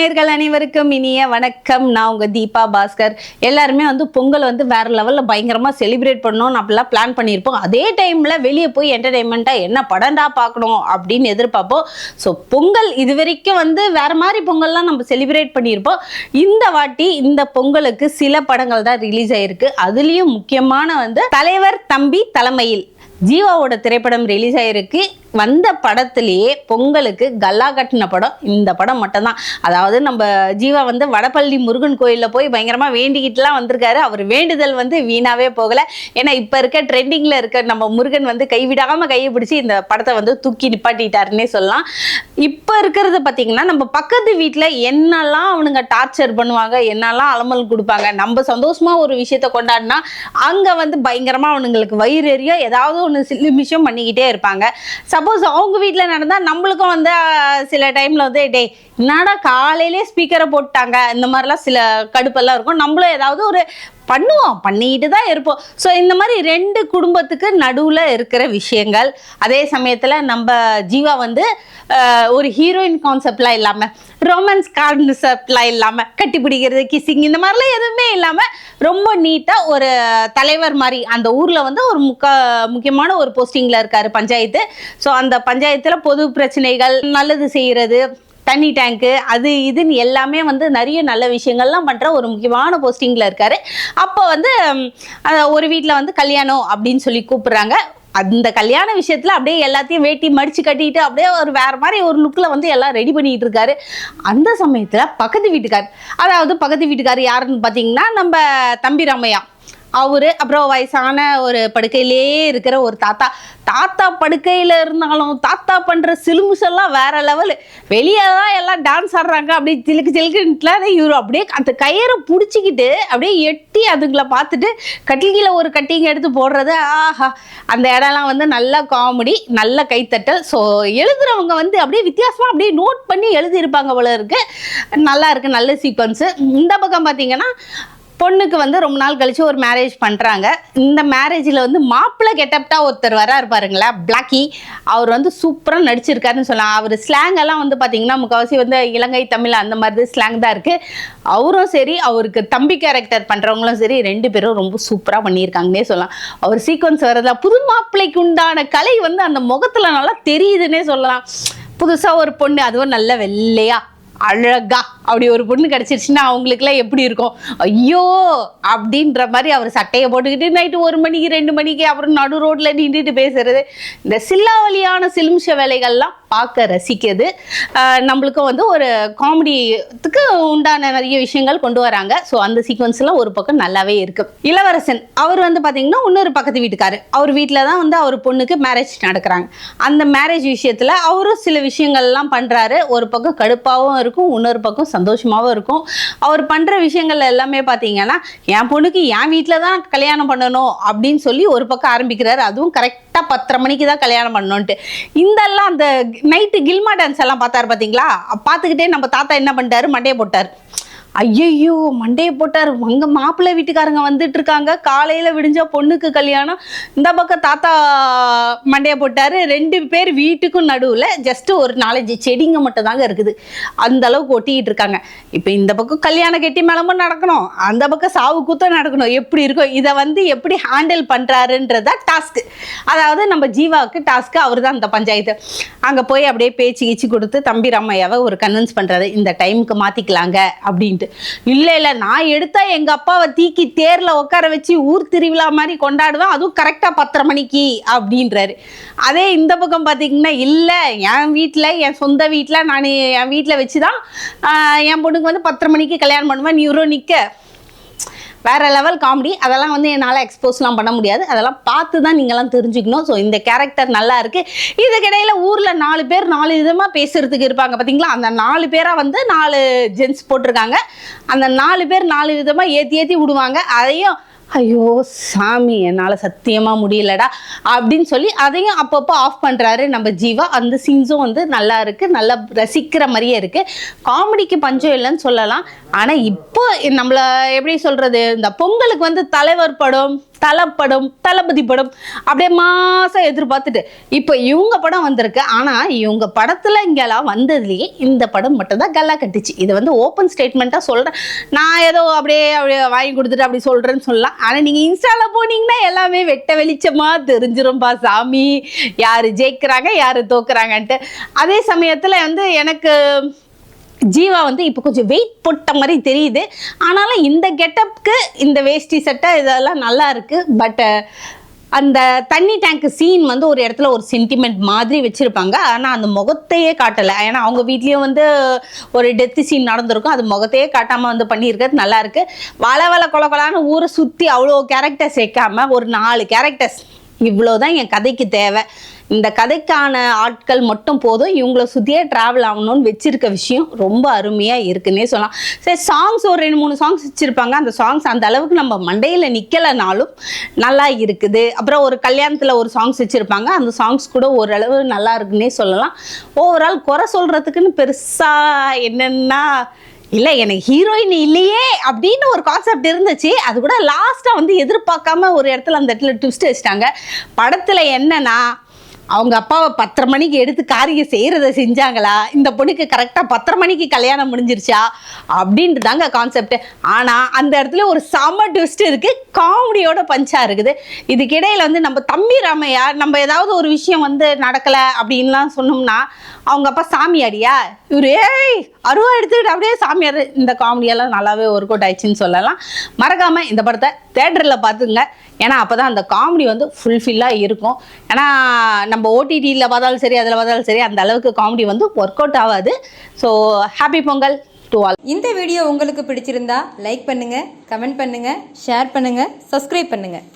நேர்கள் அனைவருக்கும் இனிய வணக்கம். நான் உங்கள் தீபா பாஸ்கர். எல்லாருமே வந்து பொங்கல் வந்து வேறு லெவலில் பயங்கரமாக செலிப்ரேட் பண்ணணும்னு அப்படிலாம் பிளான் பண்ணியிருப்போம். அதே டைமில் வெளியே போய் என்டர்டெயின்மெண்ட்டாக என்ன படம்டா பார்க்கணும் அப்படின்னு எதிர்பார்ப்போம். ஸோ பொங்கல் இது வரைக்கும் வந்து வேறு மாதிரி பொங்கல்லாம் நம்ம செலிப்ரேட் பண்ணியிருப்போம். இந்த வாட்டி இந்த பொங்கலுக்கு சில படங்கள் தான் ரிலீஸ் ஆகிருக்கு அதுலேயும் முக்கியமான வந்து தலைவர் தம்பி தலைமையில் ஜீவாவோட திரைப்படம் ரிலீஸ் ஆகிருக்கு வந்த படத்திலேயே பொங்கலுக்கு கல்லா கட்டின படம். இந்த படம் மட்டும்தான். அதாவது நம்ம ஜீவா வந்து வடபள்ளி முருகன் கோயிலில் போய் பயங்கரமாக வேண்டிக்கிட்டுலாம் வந்திருக்காரு. அவர் வேண்டுதல் வந்து வீணாகவே போகலை. ஏன்னா இப்போ இருக்க ட்ரெண்டிங்கில் இருக்க நம்ம முருகன் வந்து கைவிடாமல் கையை பிடிச்சி இந்த படத்தை வந்து தூக்கி நிப்பாட்டிட்டாருன்னே சொல்லலாம். இப்போ இருக்கிறது பார்த்தீங்கன்னா நம்ம பக்கத்து வீட்டில் என்னெல்லாம் அவனுங்க டார்ச்சர் பண்ணுவாங்க என்னெல்லாம் அலமல் கொடுப்பாங்க நம்ம சந்தோஷமாக ஒரு விஷயத்த கொண்டாடினா அங்கே வந்து பயங்கரமாக அவனுங்களுக்கு வயிறு எறியோ ஏதாவது ஒன்று நிமிஷம் பண்ணிக்கிட்டே இருப்பாங்க. சப்போஸ் அவங்க வீட்டில் நடந்தால் நம்மளுக்கும் வந்து சில டைமில் வந்து டே என்னடா காலையிலே ஸ்பீக்கரை போட்டாங்க இந்த மாதிரிலாம் சில கடுப்பெல்லாம் இருக்கும். நம்மளும் ஏதாவது ஒரு பண்ணுவோம் பண்ணிட்டு தான் இருப்போம். ஸோ இந்த மாதிரி ரெண்டு குடும்பத்துக்கு நடுவில் இருக்கிற விஷயங்கள் அதே சமயத்தில் நம்ம ஜீவா வந்து ஒரு ஹீரோயின் கான்செப்ட்லாம் இல்லாமல் ரொமான்ஸ் கான்செப்ட்லாம் இல்லாமல் கட்டி பிடிக்கிறது கிஸ்ஸிங் இந்த மாதிரிலாம் எதுவுமே இல்லாமல் ரொம்ப நீட்டாக ஒரு தலைவர் மாதிரி அந்த ஊரில் வந்து ஒரு முக்க முக்கியமான ஒரு போஸ்டிங்கில் இருக்கார் பஞ்சாயத்து. ஸோ அந்த பஞ்சாயத்தில் பொது பிரச்சனைகள் நல்லது செய்கிறது தண்ணி டேங்க்கு அது இதுன்னு எல்லாமே வந்து நிறைய நல்ல விஷயங்கள்லாம் பண்ணுற ஒரு முக்கியமான போஸ்டிங்கில் இருக்கார். அப்போ வந்து ஒரு வீட்டில் வந்து கல்யாணம் அப்படின்னு சொல்லி கூப்பிட்றாங்க. அந்த கல்யாண விஷயத்தில் அப்படியே எல்லாத்தையும் வேட்டி மடித்து கட்டிட்டு அப்படியே ஒரு வேறு மாதிரி ஒரு லுக்கில் வந்து எல்லாம் ரெடி பண்ணிகிட்டு இருக்காரு. அந்த சமயத்தில் பக்கத்து வீட்டுக்கார் அதாவது பக்கத்து வீட்டுக்கார் யாருன்னு பார்த்தீங்கன்னா நம்ம தம்பி ராமையா. அவரு அப்புறம் வயசான ஒரு படுக்கையிலே இருக்கிற ஒரு தாத்தா. தாத்தா படுக்கையில இருந்தாலும் தாத்தா பண்ற சிலுமுசெல்லாம் வேற லெவலு வெளியே தான் எல்லாம் டான்ஸ் ஆடுறாங்க. அப்படியே சிலுக்கு சிலுக்குன்ட்டுலாம் இவரு அப்படியே அந்த கயிறை பிடிச்சிக்கிட்டு அப்படியே எட்டி அதுங்களை பார்த்துட்டு கட்டில் கீழே ஒரு கட்டிங் எடுத்து போடுறது. ஆஹா. அந்த இடம்லாம் வந்து நல்ல காமெடி நல்ல கைத்தட்டல். ஸோ எழுதுறவங்க வந்து அப்படியே வித்தியாசமாக அப்படியே நோட் பண்ணி எழுதியிருப்பாங்க போல இருக்கு. நல்லா இருக்கு. நல்ல சீக்வன்ஸு இந்த பக்கம் பார்த்தீங்கன்னா பொண்ணுக்கு வந்து ரொம்ப நாள் கழிச்சு ஒரு மேரேஜ் பண்ணுறாங்க இந்த மேரேஜில் வந்து மாப்பிள்ளை கெட்டப்டா ஒருத்தர் வராரு பாருங்களா பிளாக்கி அவர் வந்து சூப்பராக நடிச்சிருக்காருன்னு சொல்லலாம். அவர் ஸ்லாங் எல்லாம் வந்து பார்த்தீங்கன்னா முக்கால்வாசி வந்து இலங்கை தமிழ் அந்த மாதிரி ஸ்லாங் தான் இருக்குது அவரும் சரி அவருக்கு தம்பி கேரக்டர் பண்ணுறவங்களும் சரி ரெண்டு பேரும் ரொம்ப சூப்பராக பண்ணியிருக்காங்கன்னே சொல்லலாம். அவர் சீக்வன்ஸ் வரதா புது மாப்பிள்ளைக்கு உண்டான கலை வந்து அந்த முகத்தில் நல்லா தெரியுதுன்னே சொல்லலாம். புதுசாக ஒரு பொண்ணு அதுவும் நல்ல வெள்ளையா அழகா. அப்படி ஒரு பொண்ணு கிடச்சிருச்சுன்னா அவங்களுக்குலாம் எப்படி இருக்கும்? ஐயோ! அப்படின்ற மாதிரி அவர் சட்டையை போட்டுக்கிட்டு நைட்டு ஒரு மணிக்கு ரெண்டு மணிக்கு அப்புறம் நடு ரோட்ல நின்றுட்டு பேசுறது. இந்த சில்லாவளியான சிலுமிஷ வேலைகள்லாம் பார்க்க ரசிக்கிறது. நம்மளுக்கும் வந்து ஒரு காமெடித்துக்கு உண்டான நிறைய விஷயங்கள் கொண்டு வராங்க. ஸோ அந்த சீக்வன்ஸ்லாம் ஒரு பக்கம் நல்லாவே இருக்கு. இளவரசன் அவர் வந்து பார்த்தீங்கன்னா இன்னொரு பக்கத்து வீட்டுக்காரு. அவர் வீட்டில் தான் வந்து அவர் பொண்ணுக்கு மேரேஜ் நடக்கிறாங்க. அந்த மேரேஜ் விஷயத்தில் அவரும் சில விஷயங்கள்லாம் பண்ணுறாரு ஒரு பக்கம் கடுப்பாகவும் இருக்கும் இன்னொரு பக்கம் சந்தோஷமாகவும் இருக்கும். அவர் பண்ணுற விஷயங்கள் எல்லாமே பார்த்தீங்கன்னா என் பொண்ணுக்கு என் வீட்டில் தான் கல்யாணம் பண்ணணும் அப்படின்னு சொல்லி ஒரு பக்கம் ஆரம்பிக்கிறாரு. அதுவும் கரெக்டாக பத்தரை மணிக்கு தான் கல்யாணம் பண்ணணுன்ட்டு இந்தெல்லாம் அந்த நைட்டு கில்மா டான்ஸ் எல்லாம் பார்த்தாரு பார்த்தீங்களா பார்த்துக்கிட்டே நம்ம தாத்தா என்ன பண்ணிட்டாரு? மண்டையை போட்டார். ஐயையோ மண்டையை போட்டார். அங்க மாப்பிள்ளை வீட்டுக்காரங்க வந்துட்டு இருக்காங்க. காலையில விடிஞ்சா பொண்ணுக்கு கல்யாணம். இந்த பக்கம் தாத்தா மண்டையை போட்டாரு. ரெண்டு பேர் வீட்டுக்கும் நடுவில் ஜஸ்ட் ஒரு நாலஞ்சு செடிங்க மட்டும் தாங்க இருக்குது. அந்த அளவுக்கு ஒட்டிக்கிட்டு இருக்காங்க. இப்போ இந்த பக்கம் கல்யாண கெட்டி மேலமும் நடக்கணும். அந்த பக்கம் சாவு கூத்தம் நடக்கணும். எப்படி இருக்கும் இதை வந்து எப்படி ஹேண்டில் பண்றாருன்றதா டாஸ்க் அதாவது நம்ம ஜீவாவுக்கு டாஸ்க் அவர் தான் அந்த பஞ்சாயத்து. அங்கே போய் அப்படியே பேச்சு கீச்சு கொடுத்து தம்பி ராமையாவை ஒரு கன்வின்ஸ் பண்றாரு. இந்த டைமுக்கு மாத்திக்கலாங்க. அப்படின்ட்டு இல்லை இல்லை நான் எடுத்தா எங்கள் அப்பாவை தீக்கி தேரில் உட்கார வச்சு ஊர் திருவிழா மாதிரி கொண்டாடுவேன். அதுவும் கரெக்டாக பத்தரை மணிக்கு அப்படின்றாரு. அதே இந்த பக்கம் பார்த்தீங்கன்னா இல்லை என் வீட்டில் என் சொந்த வீட்டில் நான் என் வீட்டில் வச்சு தான் என் பொண்ணுக்கு வந்து பத்தரை மணிக்கு கல்யாணம் பண்ணுவேன். நீ இவரும் நிக்க. வேறு லெவல் காமெடி அதெல்லாம் வந்து என்னால் எக்ஸ்போஸ்லாம் பண்ண முடியாது. அதெல்லாம் பார்த்து தான் நீங்களாம் தெரிஞ்சுக்கணும். ஸோ இந்த கேரக்டர் நல்லா இருக்குது இதுக்கிடையில் ஊரில் நாலு பேர் நாலு விதமாக பேசுகிறதுக்கு இருப்பாங்க. பார்த்தீங்களா அந்த நாலு பேராக வந்து நாலு ஜென்ஸ் போட்டிருக்காங்க. அந்த நாலு பேர் நாலு விதமாக ஏற்றி ஏற்றி விடுவாங்க. அதையும் ஐயோ சாமி என்னால் சத்தியமாக முடியலடா அப்படின்னு சொல்லி அதையும் அப்பப்போ ஆஃப் பண்ணுறாரு நம்ம ஜீவா. அந்த சீன்ஸும் வந்து நல்லா இருக்குது நல்லா ரசிக்கிற மாதிரியே இருக்குது காமெடிக்கு பஞ்சம் இல்லைன்னு சொல்லலாம். ஆனால் இப்போ நம்மளை எப்படி சொல்கிறது இந்த பொங்கலுக்கு வந்து தலைவர் படம் தலைப்படம் தளபதி படம் அப்படியே மாதம் எதிர்பார்த்துட்டு இப்போ இவங்க படம் வந்திருக்கு. ஆனால் இவங்க படத்தில் இங்கெல்லாம் வந்ததுலேயே இந்த படம் மட்டும்தான் கல்லா கட்டுச்சு. இதை வந்து ஓப்பன் ஸ்டேட்மெண்ட்டாக சொல்கிறேன் நான் ஏதோ அப்படியே அப்படியே வாங்கி கொடுத்துட்டு அப்படி சொல்கிறேன்னு சொல்லலாம். ஆனால் நீங்கள் இன்ஸ்டாவில் போனீங்கன்னா எல்லாமே வெட்ட வெளிச்சமாக தெரிஞ்சிரும்பா சாமி. யார் ஜெயிக்கிறாங்க யார் தோக்குறாங்கன்ட்டு. அதே சமயத்தில் வந்து எனக்கு ஜீவா வந்து இப்போ கொஞ்சம் வெயிட் போட்ட மாதிரி தெரியுது. ஆனாலும் இந்த கெட்டப்புக்கு இந்த வேஷ்டி சட்டை இதெல்லாம் நல்லா இருக்குது பட்டு அந்த தண்ணி டேங்க் சீன் வந்து ஒரு இடத்துல ஒரு சென்டிமெண்ட் மாதிரி வச்சுருப்பாங்க. ஆனால் அந்த முகத்தையே காட்டலை. ஏன்னா அவங்க வீட்லேயும் வந்து ஒரு டெத்து சீன் நடந்திருக்கும். அது முகத்தையே காட்டாமல் வந்து பண்ணியிருக்கிறது நல்லாயிருக்கு வள வள கொல கொலான்னு ஊரை சுற்றி அவ்வளோ கேரக்டர்ஸ் வைக்காமல் ஒரு நாலு கேரக்டர்ஸ் இவ்வளோதான் என் கதைக்கு தேவை. இந்த கதைக்கான ஆட்கள் மட்டும் போதும். இவங்கள சுற்றியே ட்ராவல் ஆகணும்னு வச்சிருக்க விஷயம் ரொம்ப அருமையாக இருக்குன்னே சொல்லலாம். சரி சாங்ஸ் ஒரு ரெண்டு மூணு சாங்ஸ் வச்சுருப்பாங்க. அந்த சாங்ஸ் அந்த அளவுக்கு நம்ம மண்டையில் நிற்கலைனாலும் நல்லா இருக்குது. அப்புறம் ஒரு கல்யாணத்தில் ஒரு சாங்ஸ் வச்சுருப்பாங்க. அந்த சாங்ஸ் கூட ஓரளவு நல்லா இருக்குன்னே சொல்லலாம். ஓவரால் குறை சொல்கிறதுக்குன்னு பெருசாக என்னென்னா இல்லை எனக்கு ஹீரோயின் இல்லையே அப்படின்னு ஒரு கான்செப்ட் இருந்துச்சு. அது கூட லாஸ்ட்டாக வந்து எதிர்பார்க்காம ஒரு இடத்துல அந்த இடத்துல ட்விஸ்ட் வச்சிட்டாங்க படத்தில் என்னன்னா அவங்க அப்பாவை பத்தரை மணிக்கு எடுத்து காரியம் செய்கிறத செஞ்சாங்களா? இந்த பொண்ணுக்கு கரெக்டாக பத்தரை மணிக்கு கல்யாணம் முடிஞ்சிருச்சா? அப்படின்ட்டு தாங்க கான்செப்ட் ஆனால் அந்த இடத்துல ஒரு செம ட்விஸ்ட் இருக்குது காமெடியோட பஞ்சாக இருக்குது. இதுக்கிடையில் வந்து நம்ம தம்பி ராமையா நம்ம ஏதாவது ஒரு விஷயம் வந்து நடக்கலை அப்படின்லாம் சொன்னோம்னா அவங்க அப்பா சாமியாடியா? இவர் ஏய் அருவா எடுத்துக்கிட்டு அப்படியே சாமியார். இந்த காமெடியெல்லாம் நல்லாவே ஒர்க் அவுட் ஆயிடுச்சுன்னு சொல்லலாம். மறக்காமல் இந்த படத்தை தேட்டரில் பார்த்துங்க ஏன்னா அப்போ தான் அந்த காமெடி வந்து ஃபுல்ஃபில்லாக இருக்கும். ஏன்னா நம்ம நம்ம ஓடிடியில் பார்த்தாலும் சரி அதில் பார்த்தாலும் சரி அந்த அளவுக்கு காமெடி வந்து ஒர்க் அவுட் ஆகாது. So happy Pongal to all இந்த வீடியோ உங்களுக்கு பிடிச்சிருந்தா லைக் பண்ணுங்கள் கமெண்ட் பண்ணுங்கள் ஷேர் பண்ணுங்கள் சப்ஸ்கிரைப் பண்ணுங்கள்